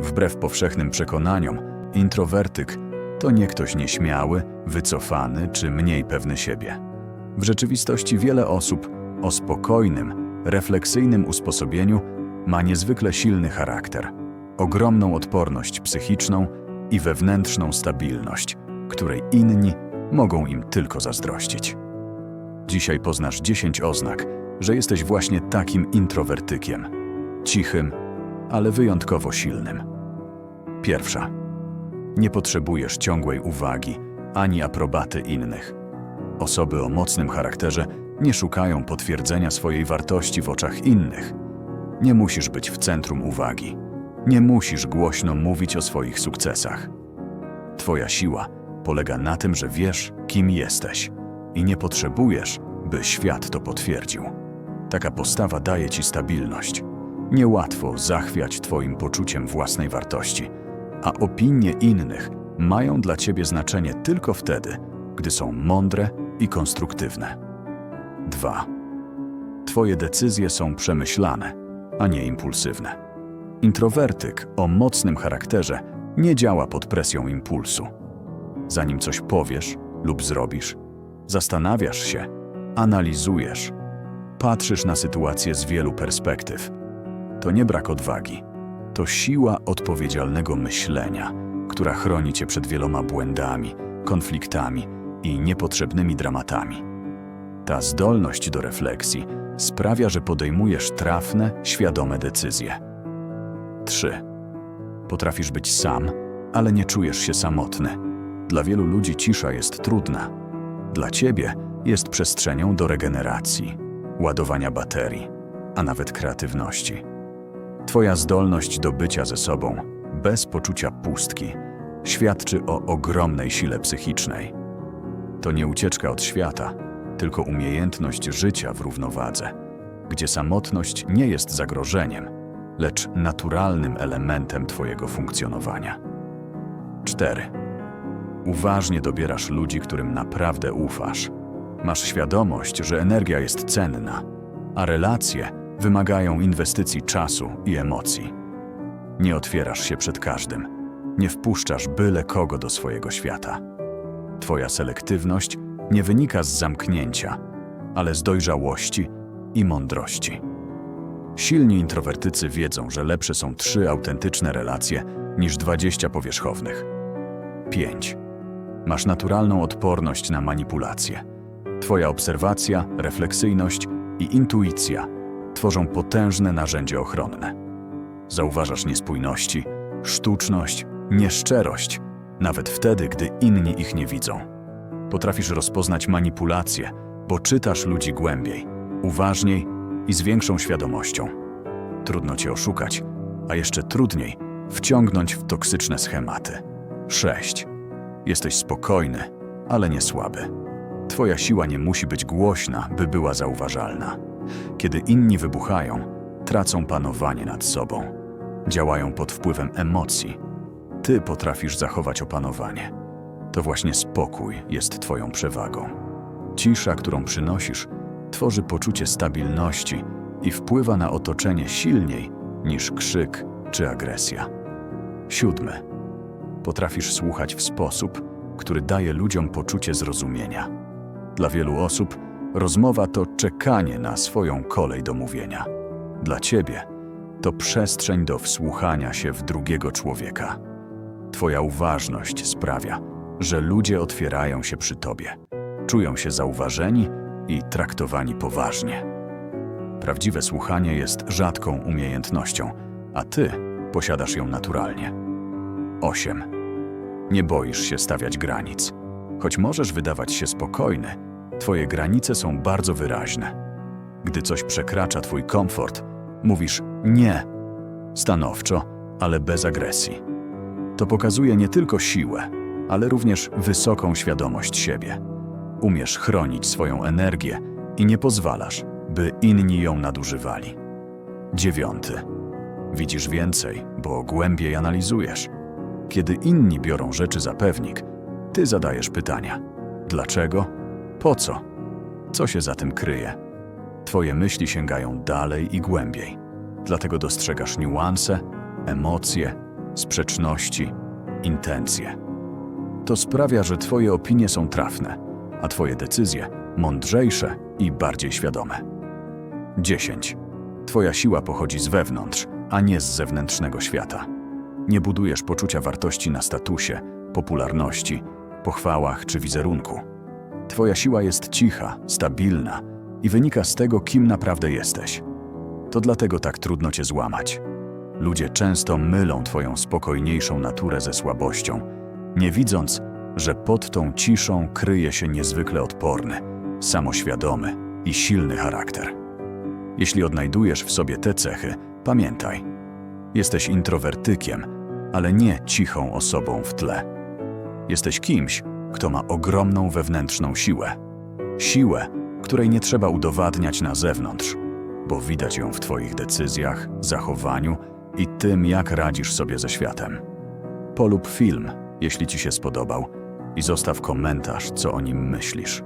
Wbrew powszechnym przekonaniom, introwertyk to nie ktoś nieśmiały, wycofany czy mniej pewny siebie. W rzeczywistości wiele osób o spokojnym, refleksyjnym usposobieniu ma niezwykle silny charakter, ogromną odporność psychiczną i wewnętrzną stabilność, której inni mogą im tylko zazdrościć. Dzisiaj poznasz 10 oznak, że jesteś właśnie takim introwertykiem. Cichym, ale wyjątkowo silnym. Pierwsza. Nie potrzebujesz ciągłej uwagi ani aprobaty innych. Osoby o mocnym charakterze nie szukają potwierdzenia swojej wartości w oczach innych. Nie musisz być w centrum uwagi. Nie musisz głośno mówić o swoich sukcesach. Twoja siła polega na tym, że wiesz, kim jesteś i nie potrzebujesz, by świat to potwierdził. Taka postawa daje ci stabilność. Niełatwo zachwiać Twoim poczuciem własnej wartości, a opinie innych mają dla Ciebie znaczenie tylko wtedy, gdy są mądre i konstruktywne. 2. Twoje decyzje są przemyślane, a nie impulsywne. Introwertyk o mocnym charakterze nie działa pod presją impulsu. Zanim coś powiesz lub zrobisz, zastanawiasz się, analizujesz, patrzysz na sytuację z wielu perspektyw. To nie brak odwagi, to siła odpowiedzialnego myślenia, która chroni cię przed wieloma błędami, konfliktami i niepotrzebnymi dramatami. Ta zdolność do refleksji sprawia, że podejmujesz trafne, świadome decyzje. 3. Potrafisz być sam, ale nie czujesz się samotny. Dla wielu ludzi cisza jest trudna. Dla ciebie jest przestrzenią do regeneracji, ładowania baterii, a nawet kreatywności. Twoja zdolność do bycia ze sobą, bez poczucia pustki, świadczy o ogromnej sile psychicznej. To nie ucieczka od świata, tylko umiejętność życia w równowadze, gdzie samotność nie jest zagrożeniem, lecz naturalnym elementem Twojego funkcjonowania. 4. Uważnie dobierasz ludzi, którym naprawdę ufasz. Masz świadomość, że energia jest cenna, a relacje wymagają inwestycji czasu i emocji. Nie otwierasz się przed każdym, nie wpuszczasz byle kogo do swojego świata. Twoja selektywność nie wynika z zamknięcia, ale z dojrzałości i mądrości. Silni introwertycy wiedzą, że lepsze są trzy autentyczne relacje niż 20 powierzchownych. 5. Masz naturalną odporność na manipulacje. Twoja obserwacja, refleksyjność i intuicja tworzą potężne narzędzie ochronne. Zauważasz niespójności, sztuczność, nieszczerość, nawet wtedy, gdy inni ich nie widzą. Potrafisz rozpoznać manipulacje, bo czytasz ludzi głębiej, uważniej i z większą świadomością. Trudno cię oszukać, a jeszcze trudniej wciągnąć w toksyczne schematy. 6. Jesteś spokojny, ale nie słaby. Twoja siła nie musi być głośna, by była zauważalna. Kiedy inni wybuchają, tracą panowanie nad sobą. Działają pod wpływem emocji. Ty potrafisz zachować opanowanie. To właśnie spokój jest Twoją przewagą. Cisza, którą przynosisz, tworzy poczucie stabilności i wpływa na otoczenie silniej niż krzyk czy agresja. Siódmy. Potrafisz słuchać w sposób, który daje ludziom poczucie zrozumienia. Dla wielu osób rozmowa to czekanie na swoją kolej do mówienia. Dla ciebie to przestrzeń do wsłuchania się w drugiego człowieka. Twoja uważność sprawia, że ludzie otwierają się przy tobie, czują się zauważeni i traktowani poważnie. Prawdziwe słuchanie jest rzadką umiejętnością, a ty posiadasz ją naturalnie. 8. Nie boisz się stawiać granic. Choć możesz wydawać się spokojny, twoje granice są bardzo wyraźne. Gdy coś przekracza twój komfort, mówisz nie, stanowczo, ale bez agresji. To pokazuje nie tylko siłę, ale również wysoką świadomość siebie. Umiesz chronić swoją energię i nie pozwalasz, by inni ją nadużywali. Dziewiąty. Widzisz więcej, bo głębiej analizujesz. Kiedy inni biorą rzeczy za pewnik, ty zadajesz pytania: dlaczego? Po co? Co się za tym kryje? Twoje myśli sięgają dalej i głębiej. Dlatego dostrzegasz niuanse, emocje sprzeczności, intencje. To sprawia, że Twoje opinie są trafne, a Twoje decyzje mądrzejsze i bardziej świadome. 10. Twoja siła pochodzi z wewnątrz, a nie z zewnętrznego świata. Nie budujesz poczucia wartości na statusie, popularności, pochwałach czy wizerunku. Twoja siła jest cicha, stabilna i wynika z tego, kim naprawdę jesteś. To dlatego tak trudno cię złamać. Ludzie często mylą Twoją spokojniejszą naturę ze słabością, nie widząc, że pod tą ciszą kryje się niezwykle odporny, samoświadomy i silny charakter. Jeśli odnajdujesz w sobie te cechy, pamiętaj, jesteś introwertykiem, ale nie cichą osobą w tle. Jesteś kimś, kto ma ogromną wewnętrzną siłę. Siłę, której nie trzeba udowadniać na zewnątrz, bo widać ją w Twoich decyzjach, zachowaniu i tym, jak radzisz sobie ze światem. Polub film, jeśli Ci się spodobał, i zostaw komentarz, co o nim myślisz.